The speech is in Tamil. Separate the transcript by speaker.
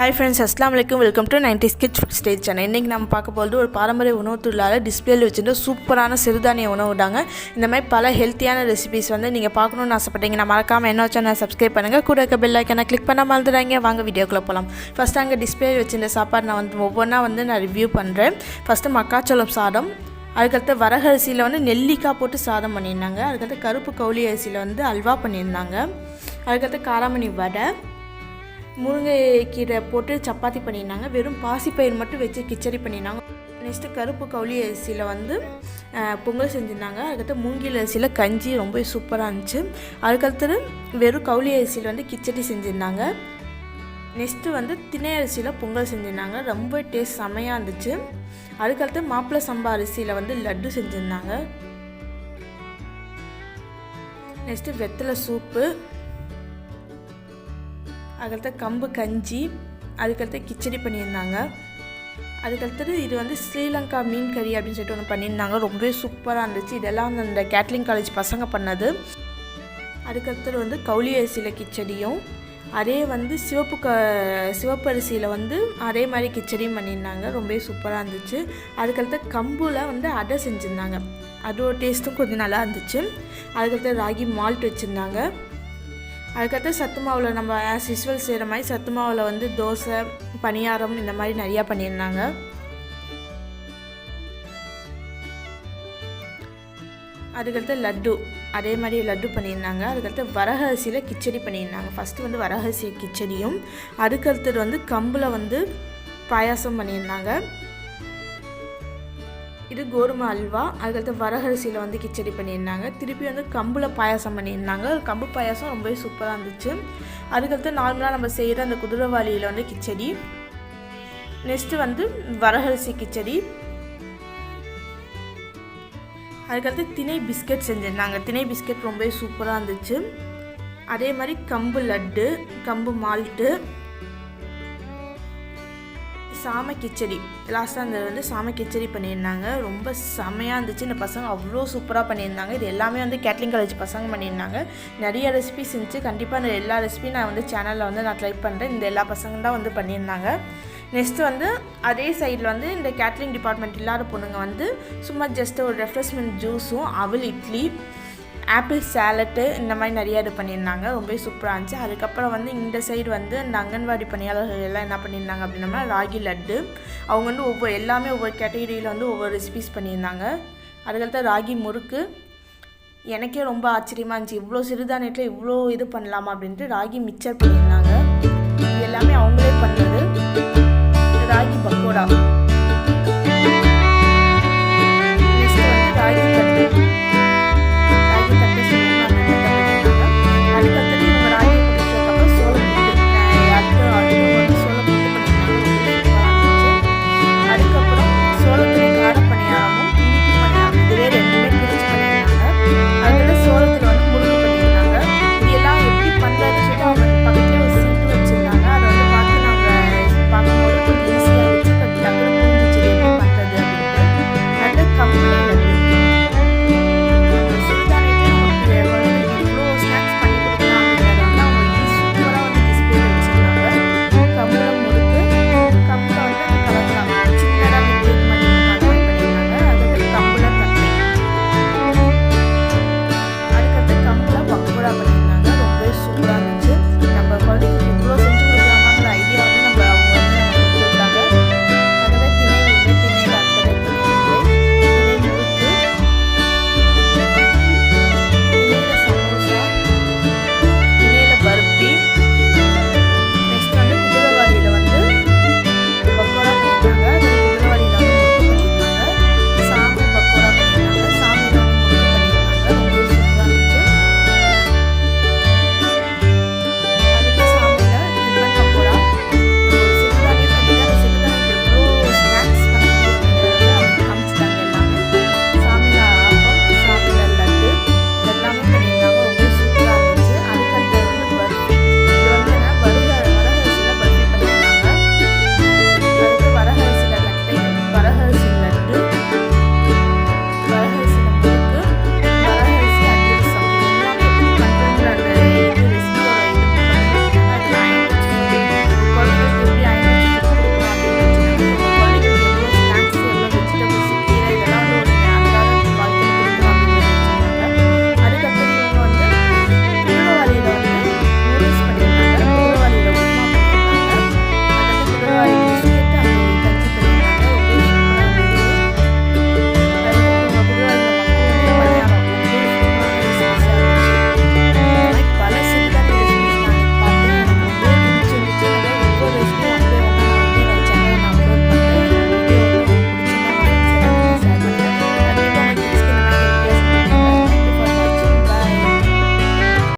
Speaker 1: ஹாய் ஃப்ரெண்ட்ஸ் அஸ்லாம் வலைக்கும் வெல்கம் டு நைன்டி ஸ்கிட்ச் ஃபுட் ஸ்டேஜ் சேனல் இன்றைக்கி நம்ம பார்க்க போகிறது ஒரு பாரம்பரிய உணவு தொழிலாளர் டிஸ்பிளேயில் வச்சுட்டு சூப்பரான சிறுதானிய உணவு தாங்க. இந்த மாதிரி பல ஹெல்த்தியான ரெசிபிஸ் வந்து நீங்கள் பார்க்கணுன்னு ஆசைப்பட்டீங்கன்னா மறக்காமல் என்ன சேனல் சப்ஸ்கிரைப் பண்ணுங்கள் கூட இருக்க பெல் ஐக்கனை கிளிக் பண்ண மறந்துடாங்க வாங்க வீடியோக்குள்ளே போகலாம் ஃபஸ்ட் அங்கே டிஸ்பிளே வச்சுருந்த சாப்பாடு நான் வந்து ஒவ்வொன்றா வந்து நான் ரிவ்யூ பண்ணுறேன் ஃபஸ்ட்டு மக்காச்சோளம் சாதம். அதுக்கடுத்து வரகரிசியில் வந்து நெல்லிக்காய் போட்டு சாதம் பண்ணியிருந்தாங்க. அதுக்கடுத்து கருப்பு கவுளி அரிசியில் வந்து அல்வா பண்ணியிருந்தாங்க. அதுக்கடுத்து காராமணி வடை. முருங்கைக்கீரை போட்டு சப்பாத்தி பண்ணியிருந்தாங்க. வெறும் பாசிப்பயிர் மட்டும் வச்சு கிச்சடி பண்ணியிருந்தாங்க. நெக்ஸ்ட்டு கருப்பு கவுளி அரிசியில் வந்து பொங்கல் செஞ்சுருந்தாங்க. அதுக்கடுத்து மூங்கில் அரிசியில் கஞ்சி ரொம்ப சூப்பராக இருந்துச்சு. அதுக்கடுத்து வெறும் கவுளி அரிசியில் வந்து கிச்சடி செஞ்சுருந்தாங்க. நெக்ஸ்ட்டு வந்து திணை அரிசியில் பொங்கல் செஞ்சுருந்தாங்க. ரொம்ப டேஸ்ட் செமையாக இருந்துச்சு. அதுக்கடுத்து மாப்பிள்ளை சம்பா அரிசியில் வந்து லட்டு செஞ்சுருந்தாங்க. நெக்ஸ்ட்டு வெத்தலை சூப்பு. அதுக்கடுத்து கம்பு கஞ்சி அதுக்கடுத்து கிச்சடி பண்ணியிருந்தாங்க. அதுக்கடுத்தது இது வந்து ஸ்ரீலங்கா மீன் கறி அப்படின்னு சொல்லிட்டு ஒன்று பண்ணியிருந்தாங்க. ரொம்பவே சூப்பராக இருந்துச்சு. இதெல்லாம் அந்த கேட்லிங் காலேஜ் பசங்க பண்ணது. அதுக்கடுத்தது வந்து கவுளி அரிசியில் கிச்சடியும் அதே வந்து சிவப்பு க சிவப்பு அரிசியில் வந்து அதே மாதிரி கிச்சடியும் பண்ணியிருந்தாங்க. ரொம்பவே சூப்பராக இருந்துச்சு. அதுக்கடுத்து கம்புல வந்து அடை செஞ்சுருந்தாங்க. அதோட டேஸ்ட்டும் கொஞ்சம் நல்லா இருந்துச்சு. அதுக்கடுத்து ராகி மால்ட் வச்சுருந்தாங்க. அதுக்கடுத்து சத்து மாவில் நம்ம ஆஸ் யூஸ்வல் செய்கிற மாதிரி சத்து மாவில் வந்து தோசை பணியாரம் இந்த மாதிரி நிறையா பண்ணியிருந்தாங்க. அதுக்கடுத்து லட்டு அதே மாதிரி லட்டு பண்ணியிருந்தாங்க. அதுக்கடுத்து வரகரிசியில் கிச்சடி பண்ணியிருந்தாங்க. ஃபஸ்ட்டு வந்து வரகரிசி கிச்சடியும் அதுக்கடுத்தது வந்து கம்பில் வந்து பாயாசம் பண்ணியிருந்தாங்க. இது கோதுமை அல்வா அதுக்கடுத்து வரகரிசியில் வந்து கிச்சடி பண்ணியிருந்தாங்க. திருப்பி வந்து கம்பில் பாயாசம் பண்ணியிருந்தாங்க. கம்பு பாயாசம் ரொம்பவே சூப்பராக இருந்துச்சு. அதுக்கடுத்து நார்மலாக நம்ம செய்கிற அந்த குதிரைவாளியில் வந்து கிச்சடி. நெக்ஸ்ட்டு வந்து வரகரிசி கிச்சடி. அதுக்கடுத்து திணை பிஸ்கெட் செஞ்சுருந்தாங்க. திணை பிஸ்கெட் ரொம்பவே சூப்பராக இருந்துச்சு. அதே மாதிரி கம்பு லட்டு கம்பு மால்ட்டு சாமை கிச்சடி. லாஸ்ட்டாக அந்த வந்து சாமை கிச்சடி பண்ணியிருந்தாங்க. ரொம்ப செமையாக இருந்துச்சு. இந்த பசங்க அவ்வளோ சூப்பராக பண்ணியிருந்தாங்க. இது எல்லாமே வந்து கேட்லிங் காலேஜ் பசங்க பண்ணியிருந்தாங்க. நிறைய ரெசிபி செஞ்சு கண்டிப்பாக இந்த எல்லா ரெசிபியும் நான் வந்து சேனலில் வந்து நான் ட்ரை பண்ணுறேன் இந்த எல்லா பசங்க தான் வந்து பண்ணியிருந்தாங்க. நெக்ஸ்ட்டு வந்து அதே சைடில் வந்து இந்த கேட்லிங் டிபார்ட்மெண்ட் இல்லாத பொண்ணுங்க வந்து சும்மா ஜஸ்ட் ஒரு ரெஃப்ரெஷ்மெண்ட் ஜூஸும் அவல் இட்லி ஆப்பிள் சேலட்டு இந்த மாதிரி நிறைய இது பண்ணியிருந்தாங்க. ரொம்பவே சூப்பராக இருந்துச்சு. அதுக்கப்புறம் வந்து இந்த சைடு வந்து இந்த அங்கன்வாடி பணியாளர்கள் எல்லாம் என்ன பண்ணியிருந்தாங்க அப்படின்னா ராகி லட்டு. அவங்க வந்து ஒவ்வொரு எல்லாமே ஒவ்வொரு கேட்டகரியில் வந்து ஒவ்வொரு ரெசிபிஸ் பண்ணியிருந்தாங்க. அதுக்கடுத்து ராகி முறுக்கு. எனக்கே ரொம்ப ஆச்சரியமாக இருந்துச்சு. இவ்வளோ சிறுதானியத்தில் இவ்வளோ இது பண்ணலாமா அப்படின்ட்டு ராகி மிக்சர் பண்ணியிருந்தாங்க. எல்லாமே அவங்களே பண்ண